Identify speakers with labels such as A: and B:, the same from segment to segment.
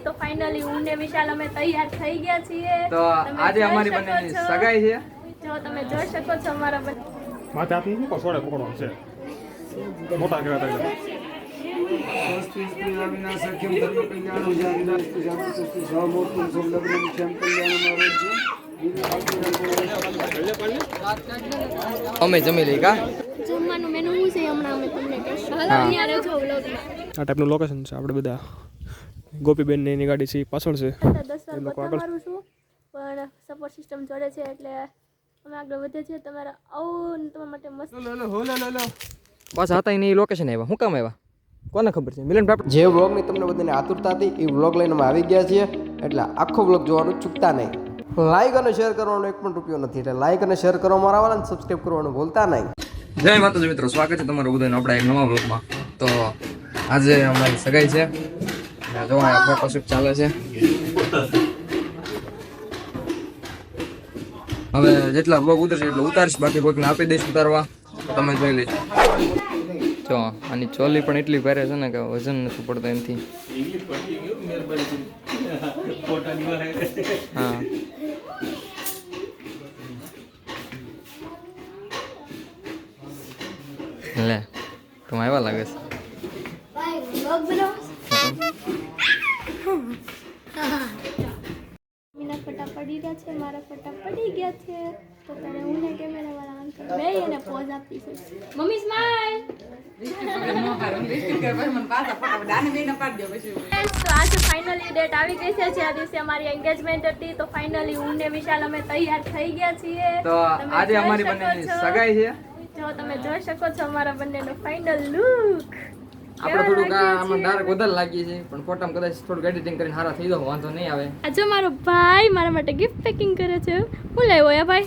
A: હતી તો ફાઇનલી હું ને વિશાલ અમે તૈયાર થઈ ગયા છીએ.
B: તો આજે અમારી બંનેની સગાઈ છે.
A: જો તમે જોઈ શકો છો અમારા બંને.
C: માથે આપી મૂકો સોડે પકડો છે. મોટા
D: કલ્યાણમ આરોગ્યમ
B: અમે જમી લઈ કા?
A: જમવાનું મેનુ શું છે હમણાં અમે તમને કહેશું.
C: આ ટાઈપનું લોકેશન છે આપણે બધા. ગોપીબેનની ગાડી છે પાછળ છે.
A: પણ સપોર્ટ સિસ્ટમ જોડે છે એટલે અમે આગળ વધે છે. તમારા આવું ને તમારા માટે મસ્ત.
B: બસ હતા એની લોકેશન આવ્યા. શું કામ આવ્યા? કોને ખબર છે? મિલન બાપ
E: જે વ્લોગની તમને બધાને આતુરતા હતી એ વ્લોગ લઈને અમે આવી ગયા છીએ. એટલે આખો વ્લોગ જોવાનું ચૂકતા નહીં. લાઈક અને શેર કરવાનો એક પણ રૂપિયો નથી. એટલે લાઈક અને શેર કરવા મારા વાળા સબસ્ક્રાઈબ કરવાનું ભૂલતા નહીં.
B: જય માતાજી મિત્રો સ્વાગત છે તમારું બધાને આપણા એક નવા બ્લોગમાં તો આજે અમારી સગાઈ છે. જો અહીંયા ફોટોશૂટ ચાલે છે. હવે જેટલા બ્લોગ ઉતરશે એટલું ઉતારીશ બાકી કોઈકને આપી દઈશ ઉતારવા. તો તમે જોઈ લેજો. જો આની ચોલી પણ એટલી ભારે છે ને કે વજન નથી પડતું એમથી. હા. લે તું આવ્યા લાગે છે?
A: છે મારા ફોટા પડી ગયા છે. તો તમે હું ને કેમેરા વાળા અંકલ બે એને પોઝ આપી છે મમ્મી સ્માઈલ તો આજે ફાઇનલી ડેટ આવી ગઈ છે. જે આ દિવસે અમારી એન્ગેજમેન્ટ હતી તો ફાઇનલી હું ને વિશાલ અમે તૈયાર થઈ ગયા છીએ.
B: તો આજે અમારી બંનેની સગાઈ છે.
A: જો તમે જોઈ શકો છો અમારા બંનેનો ફાઇનલ લુક
B: આપણે થોડુંક આમાં ડાર્ક વધારે લાગીએ છે પણ ફોટામાં કદાચ થોડુંક એડિટિંગ કરીને હારા થઈ જાવ વાંધો નહીં આવે.
A: આજે મારો ભાઈ મારા માટે ગિફ્ટ પેકિંગ કરે છે. હું લાવ્યો યા ભાઈ?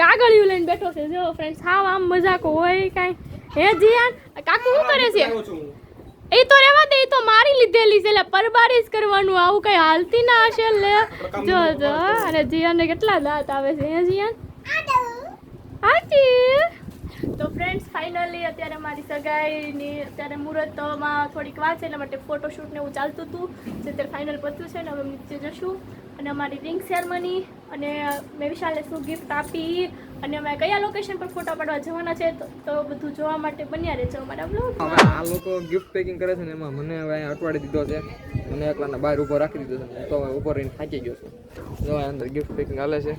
A: કાગળિયું લઈને બેઠો છે જો ફ્રેન્ડ્સ હા આમ મજાક હોય કાંઈ. હે જીયાન કાકુ શું કરે છે? એ તો રહેવા દે એ તો મારી લીધેલી છે એટલે પરબારી જ કરવાનું આવું કઈ હાલતી ના હશે લે. જો જો અને જીયાને કેટલા દાંત આવે છે હે જીયાન? હાજી તો ફ્રેન્ડ્સ ફાઇનલી અત્યારે મારી સગાઈની અત્યારે મુહૂર્તમાં થોડીક વાત છે એટલા માટે ફોટોશૂટ ને એવું ચાલતું હતું. જે અત્યારે ફાઇનલ પત્યું છે ને હવે નીચે જશું. અને અમારી રિંગ સેરેમની અને મેં વિશાલને શું ગિફ્ટ આપી અને અમે કયા લોકેશન પર ફોટો પાડવા જવાના છે તો- બધું જોવા માટે બન્યા રહેજો અમારા બ્લોગ
B: આ લોકો ગિફ્ટ પેકિંગ કરે છે ને એમાં મને હવે અટવાડી દીધો છે. મને એકલાના બહાર ઊભો રાખી દીધો છે. તો હવે ઊભો રહીને થાકી ગયો છું. જો અંદર ગિફ્ટ પેકિંગ હાલે છે.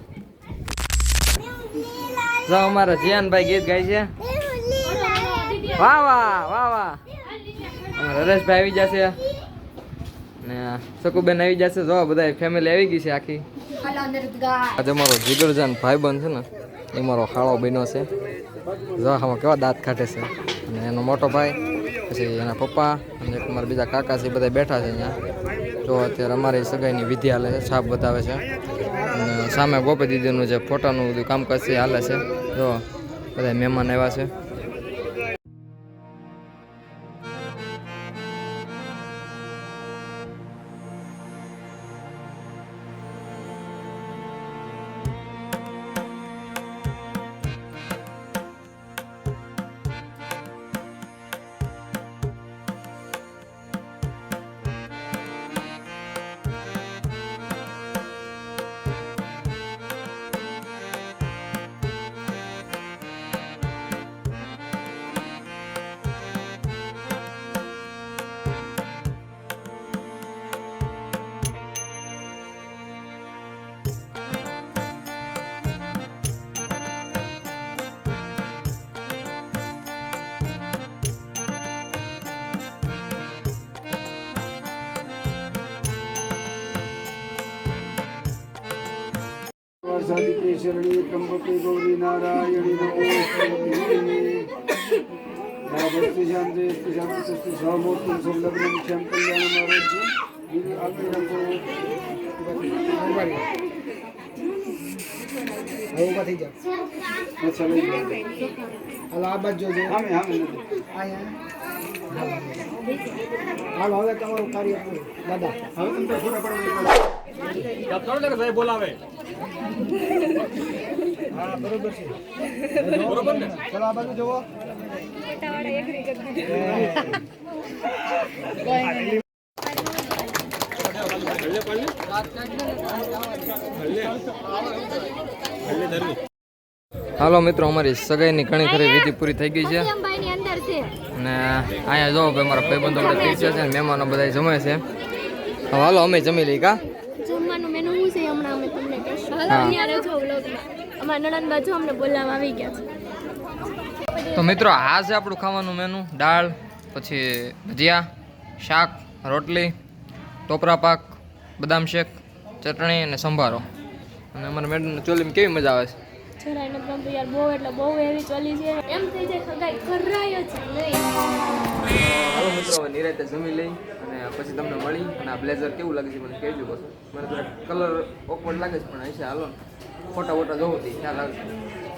B: જો અમારા જીયાનભાઈ ગીત ગાય છે. વાહ વાહ વાહ વાહ. હરેશભાઈ આવી જશે. ને સકુબેન આવી જશે. જો બધા ફેમિલી આવી ગઈ છે આખી. આજે અમારો જીગરજાન ભાઈબંધ છે ને, એ મારો ખાળો બન્યો છે. જો, આમાં કેવા દાંત કાઢે છે. અને એનો મોટો ભાઈ, પછી એના પપ્પા, અને એક મારા બીજા કાકા છે બધા બેઠા છે અહીંયા. જો અત્યારે અમારી સગાઈની વિધિ હાલે છે, છાપ બતાવે છે. સામે ગોપી દીદીનું જે ફોટાનું બધું કામકાજ છે હાલે છે. જો બધા મહેમાન આવ્યા છે.
D: સાધિકે શરણી ત્રંબકે ગૌરી નારાયણી નમોસ્તુતે ભક્તિ શાંતિ શાંતિ સસ્તુ કલ્યાણમ આરોગ્યમ અચ્છા લઈ જાઓ.
E: હાલો આ બાજુ જોજો
D: હા હા.
E: હાલો હવે તમારું કાર્ય પૂરું દાદા
D: હવે તમે તો
C: પડે બોલાવે
E: હા બરોબર છે.
C: બરોબર ને?
E: ચલો આ બાજુ જોવો
B: હાલો મિત્રો અમારી સગાઈની ઘણી ખરી વિધિ પૂરી થઈ ગઈ છે.
A: ને
B: અને અહીંયા જો ભાઈ મારા ભાઈબંધો બધા પીરસે છે અને મહેમાનો બધા જમે છે. હાલો અમે જમી લઈ કા
A: જમવાનું મેનુ શું છે હમણાં અમે તમને કહીશું
B: હા.
A: હાલો ત્યાં રહેજો વ્લોગમાં અમારા નણંદ બાજુ અમને બોલાવવા આવી ગયા છે.
B: તો મિત્રો આ છે આપણું ખાવાનું મેનુ દાળ પછી ભજીયા શાક રોટલી ટોપરા પાક બદામ શેક ચટણી અને સંભારો. અને અમારા મેડમ ચોલીમાં કેવી મજા આવે છે?
A: જરાય નથી ગમતું યાર બહુ એટલે બહુ એવી ચોલી છે. એમ થઈ જાય સગાઈ કરાય જ નહીં.
B: મિત્રો નિરાતે જમી લઈ અને પછી તમને મળી. અને આ બ્લેઝર કેવું લાગે છે મને કહેજો બસ મને થોડા કલર ઓકવર્ડ લાગે છે પણ હશે હાલો ને. ફોટા ફોટા જોવું હતી ખ્યાલ આવે.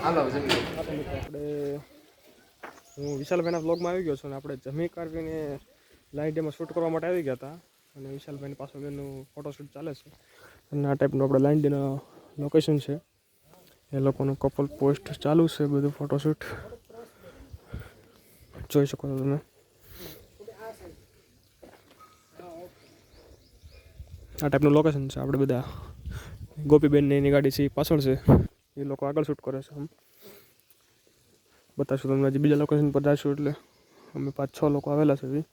B: હાલો જમી
C: આપણે હું વિશાલભાઈના બ્લોગમાં આવી ગયો છું અને આપણે જમી કાઢવીને લાઈન ડેમાં શૂટ કરવા માટે આવી ગયા હતા. અને વિશાલભાઈની પાછળ એનું ફોટોશૂટ ચાલે છે. અને આ ટાઈપનું આપણે લાઈન ડેના લોકેશન છે. એ લોકોનું કપલ પોસ્ટ ચાલુ છે, બધું ફોટોશૂટ જોઈ શકો છો તમે. આ ટાઈપનું લોકેશન છે આપણે બધા. ગોપીબેન એની ગાડી છે, એ પાછળ છે. એ લોકો આગળ શૂટ કરે છે આમ. બતાવશું તમને હજી બીજા લોકેશન પર જઈશું એટલે. અમે પાંચ છ લોકો આવેલા છે હજી.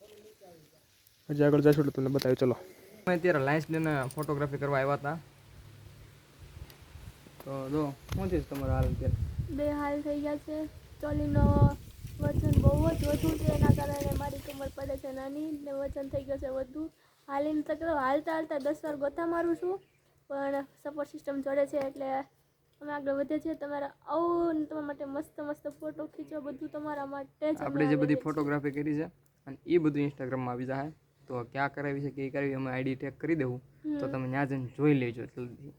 C: આગળ જઈશું એટલે તમને બતાવ્યું ચલો.
B: અમે અત્યારે લાયન્સ ડેને ફોટોગ્રાફી કરવા આવ્યા હતા. તો જો શું છે તમારા હાલ અત્યારે?
A: બે હાલ થઈ ગયા છે. ચોલીનો વજન બહુ જ વધુ છે એના કારણે મારી કમર પડે છે નાની ને વજન થઈ ગયો છે વધુ. હાલીને તો કેવું હાલતા હાલતા દસ વાર ગોથા મારું છું પણ સપોર્ટ સિસ્ટમ જોડે છે એટલે અમે આગળ વધે છે તમારા આવું તમારા માટે મસ્ત મસ્ત ફોટો ખીચો બધું તમારા માટે જ
B: આપણે જે બધી ફોટોગ્રાફી કરી છે અને એ બધું ઇન્સ્ટાગ્રામમાં આવી જાય. તો ક્યાં કરાવી છે કે એ કરાવી અમે આઈડી ટેગ કરી દેવું. તો તમે ત્યાં જઈને જોઈ લેજો જલ્દી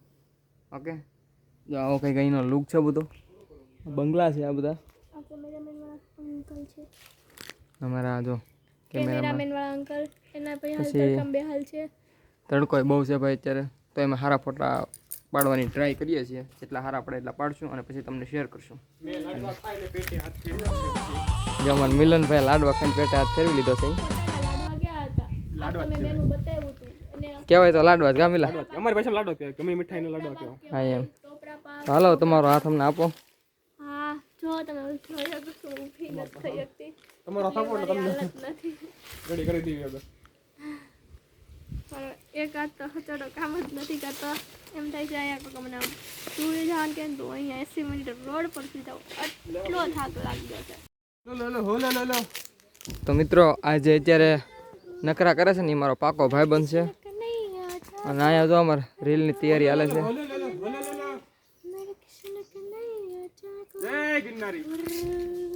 B: ઓકે? જો આવો કંઈક અહીંનો લુક છે બધો. બંગલા છે આ બધા. અમારા જો કેમેરામાં.
A: કેમેરામેન વાળા અંકલ એના પછી હાલ તડકામ બે હાલ છે.
B: તડકો બહુ છે ભાઈ અત્યારે. તો એમાં સારા ફોટા પાડવાની ટ્રાય કરીએ છીએ. જેટલા સારા પડે એટલા પાડશું અને પછી તમને શેર કરશું. જો અમારા મિલનભાઈ લાડવા ખાઈને પેટે હાથ ફેરવી લીધો છે. કહેવાય તો લાડવા જ ગામીલા.
C: અમારી પાસે લાડવા કહેવાય. ગમે મીઠાઈનો લાડવા કહેવાય.
B: હા એમ. હાલો તમારો હાથ અમને આપો.
A: હા જો તમે જોઈ શકો છો ઊભી નથી થઈ શકતી
C: તમારો સપોર્ટ
A: મારી હાલત નથી.
C: રેડી કરી દીધી હવે.
A: પણ એક હાથ તો હચડો કામ જ નથી કરતો. એમ થાય છે અહીંયા કોઈ મને દૂર જવાનું કે તો અહીંયા એસી મિનિટ રોડ પરથી સુઈ એટલો થાક લાગ્યો છે.
B: તો મિત્રો આજે અત્યારે નકરા કરે છે ને એ મારો પાકો ભાઈ છે.
A: કે નહીં આજા
B: અને અહીંયા જો અમારે રીલની તૈયારી હાલે છે.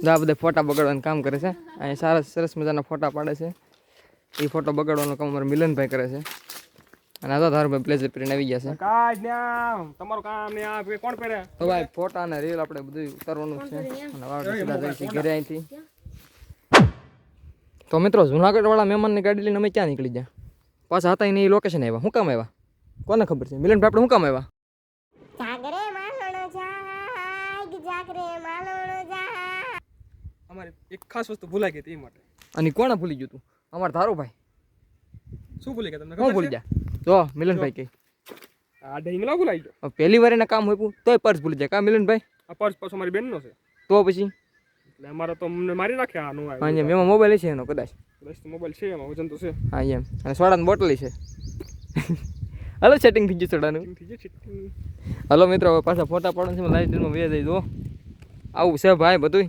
B: જો આ બધા ફોટા બગાડવાનું કામ કરે છે. અહીંયા સારા સરસ મજાના ફોટા પાડે છે. એ ફોટો બગાડવાનું કામ અમારા મિલનભાઈ કરે છે. અને આ તો ધારુભાઈ પ્લેઝર પહેરીને આવી ગયા છે.
C: કાજ તમારું કામ ને આ કોણ પહેરે?
B: તો ભાઈ ફોટા અને રીલ આપણે બધું ઉતારવાનું છે. અને વાળ સીધા જઈશું ઘરે અહીંથી. તો મિત્રો જુનાગઢ વાળા મહેમાનની ગાડી લઈને અમે ક્યાં નીકળી ગયા? પાછા હતા એને એ લોકેશન આવ્યા. હું કામ આવ્યા? કોને ખબર છે? મિલનભાઈ આપણે હું કામ આવ્યા?
C: અમારી એક ખાસ વસ્તુ ભૂલાઈ ગઈ હતી એ માટે.
B: અને કોણે ભૂલી ગયું તું? અમારા ધારુભાઈ
C: શું ભૂલી ગયા તમને
B: કોણ ભૂલી ગયા? જો મિલનભાઈ કે.
C: આ ડેંગલા ભૂલાઈ ગયો.
B: પહેલી વાર એના કામ હોય તોય પર્સ ભૂલી જાય. કા મિલનભાઈ?
C: આ પર્સ પાછો મારી બેનનો છે.
B: તો પછી?
C: એટલે અમારે તો અમને મારી નાખે આનું
B: હા એમ એમાં મોબાઈલ છે એનો કદાચ.
C: બસ મોબાઈલ છે એમાં વજન તો છે.
B: હા એમ. અને સોડાની બોટલ છે. હલો સેટિંગ થઈ ગયું સોડાનું. હલો મિત્રો પાછા ફોટા પાડો છે લાઈટ ડીલમાં બે જઈ દો આવું છે ભાઈ બધું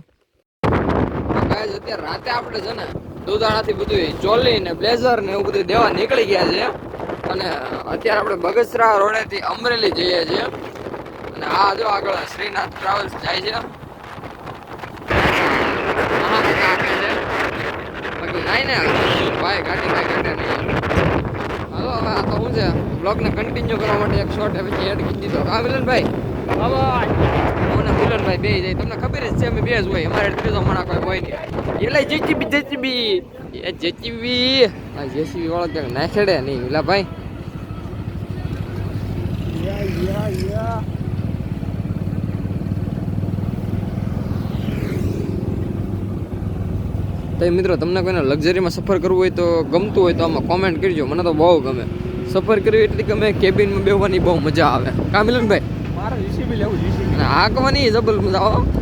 B: અત્યારે રાતે આપણે છે ને દુધાણાથી બધું ચોલી ને બ્લેઝર ને એવું બધું દેવા નીકળી ગયા છે. અને અત્યારે આપણે બગસરા રોડેથી અમરેલી જઈએ છીએ. અને આ જો આગળ શ્રીનાથ ટ્રાવેલ્સ જાય છે. બાકી નાઈ ને ભાઈ ગાડી કાંઈ ઘટે નહીં. તો શું છે બ્લોગને કન્ટિન્યુ કરવા માટે એક શોર્ટ પછી એડ કરી દીધો. હા મિલનભાઈ હું ને મિલનભાઈ બે જાય. તમને ખબર જ છે, અમે બે જ હોય. અમારે ત્રીજો મણા કોઈ હોય નહીં. એટલે જેચીબી જેચીબી એ જેચીબી આ જેસીબી વાળો ક્યાંક નાખેડે નહીં. એલા ભાઈ તો એ મિત્રો તમને કોઈને લક્ઝરીમાં સફર કરવું હોય તો ગમતું હોય તો આમાં કોમેન્ટ કરજો. મને તો બહુ ગમે. સફર કરવી એટલી ગમે કેબિનમાં બેવાની બહુ મજા આવે. કામિલનભાઈ
C: મારે જીસીબી લેવું જીસીબી
B: હાંકવાની જબલ મજા આવે.